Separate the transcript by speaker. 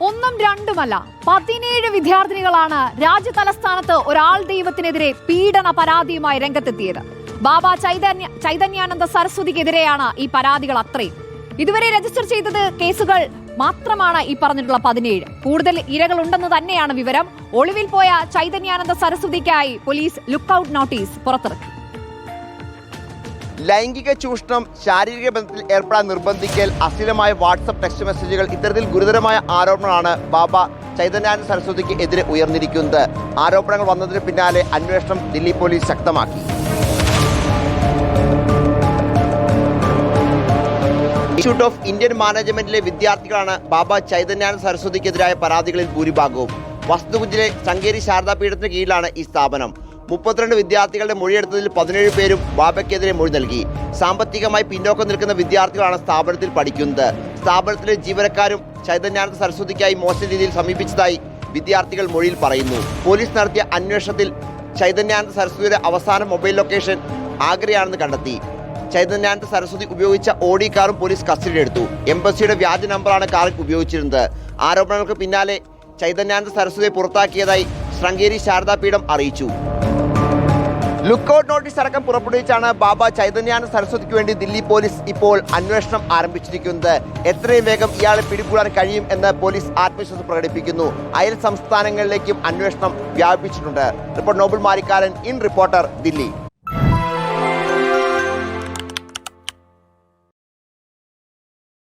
Speaker 1: ഒന്നും രണ്ടുമല്ല. പതിനേഴ് വിദ്യാർത്ഥിനികളാണ് രാജ്യ തലസ്ഥാനത്ത് ഒരാൾ ദൈവത്തിനെതിരെ പീഡന പരാതിയുമായി രംഗത്തെത്തിയത്. ബാബ ചൈതന്യ ചൈതന്യാനന്ദ സരസ്വതിക്കെതിരെയാണ് ഈ പരാതികൾ അത്രയും. ഇതുവരെ രജിസ്റ്റർ ചെയ്തത് കേസുകൾ മാത്രമാണ് ഈ പറഞ്ഞിട്ടുള്ള പതിനേഴ്. കൂടുതൽ ഇരകൾ ഉണ്ടെന്ന് തന്നെയാണ് വിവരം. ഒളിവിൽ പോയ ചൈതന്യാനന്ദ സരസ്വതിക്കായി പോലീസ് ലുക്കൌട്ട് നോട്ടീസ് പുറത്തിറക്കി.
Speaker 2: ലൈംഗിക ചൂഷണം ശാരീരിക ബന്ധത്തിൽ ഏർപ്പെടാൻ നിർബന്ധിക്കൽ അശ്ലീലമായ വാട്സപ്പ് ടെക്സ്റ്റ് മെസ്സേജുകൾ ഇത്തരത്തിൽ ഗുരുതരമായ ആരോപണങ്ങളാണ് ബാബ ചൈതന്യാനന്ദ സരസ്വതിക്ക് എതിരെ ഉയർന്നിരിക്കുന്നത്. ആരോപണങ്ങൾ വന്നതിന് പിന്നാലെ അന്വേഷണം ദില്ലി പോലീസ് ശക്തമാക്കി. ഇൻസ്റ്റിറ്റ്യൂട്ട് ഓഫ് ഇന്ത്യൻ മാനേജ്മെന്റിലെ വിദ്യാർത്ഥികളാണ് ബാബ ചൈതന്യാനന്ദ സരസ്വതിക്കെതിരായ പരാതികളിൽ ഭൂരിഭാഗവും. വസ്തുകുഞ്ചിലെ ശങ്കേരി ശാരദാപീഠത്തിന് കീഴിലാണ് ഈ സ്ഥാപനം. മുപ്പത്തിരണ്ട് വിദ്യാർത്ഥികളുടെ മൊഴിയെടുത്തതിൽ പതിനേഴ് പേരും ബാബയ്ക്കെതിരെ മൊഴി നൽകി. സാമ്പത്തികമായി പിന്നോക്കം നിൽക്കുന്ന വിദ്യാർത്ഥികളാണ് സ്ഥാപനത്തിൽ പഠിക്കുന്നത്. സ്ഥാപനത്തിലെ ജീവനക്കാരും ചൈതന്യാനന്ദ സരസ്വതിക്കായി മോശം രീതിയിൽ സമീപിച്ചതായി വിദ്യാർത്ഥികൾ മൊഴിയിൽ പറയുന്നു. പോലീസ് നടത്തിയ അന്വേഷണത്തിൽ ചൈതന്യാനന്ദ സരസ്വതിയുടെ അവസാന മൊബൈൽ ലൊക്കേഷൻ ആഗ്രയാണെന്ന് കണ്ടെത്തി. ചൈതന്യാനന്ദ സരസ്വതി ഉപയോഗിച്ച ഓഡി കാറും പോലീസ് കസ്റ്റഡിയിലെടുത്തു. എംബസിയുടെ വ്യാജ നമ്പറാണ് കാറിൽ ഉപയോഗിച്ചിരുന്നത്. ആരോപണങ്ങൾക്ക് പിന്നാലെ ചൈതന്യാനന്ദ സരസ്വതിയെ പുറത്താക്കിയതായി ശൃംഗേരി ശാരദാപീഠം അറിയിച്ചു. ലുക്കൌട്ട് നോട്ടീസ് അടക്കം പുറപ്പെടുവിച്ചാണ് ബാബ ചൈതന്യാനന്ദ സരസ്വതിക്ക് വേണ്ടി ദില്ലി പോലീസ് ഇപ്പോൾ അന്വേഷണം ആരംഭിച്ചിരിക്കുന്നത്. എത്രയും വേഗം ഇയാളെ പിടികൂടാൻ കഴിയും എന്ന് പോലീസ് ആത്മവിശ്വാസം പ്രകടിപ്പിക്കുന്നു. അയൽ സംസ്ഥാനങ്ങളിലേക്കും അന്വേഷണം വ്യാപിപ്പിച്ചിട്ടുണ്ട്. Report Noble Marikkaran in reporter Delhi.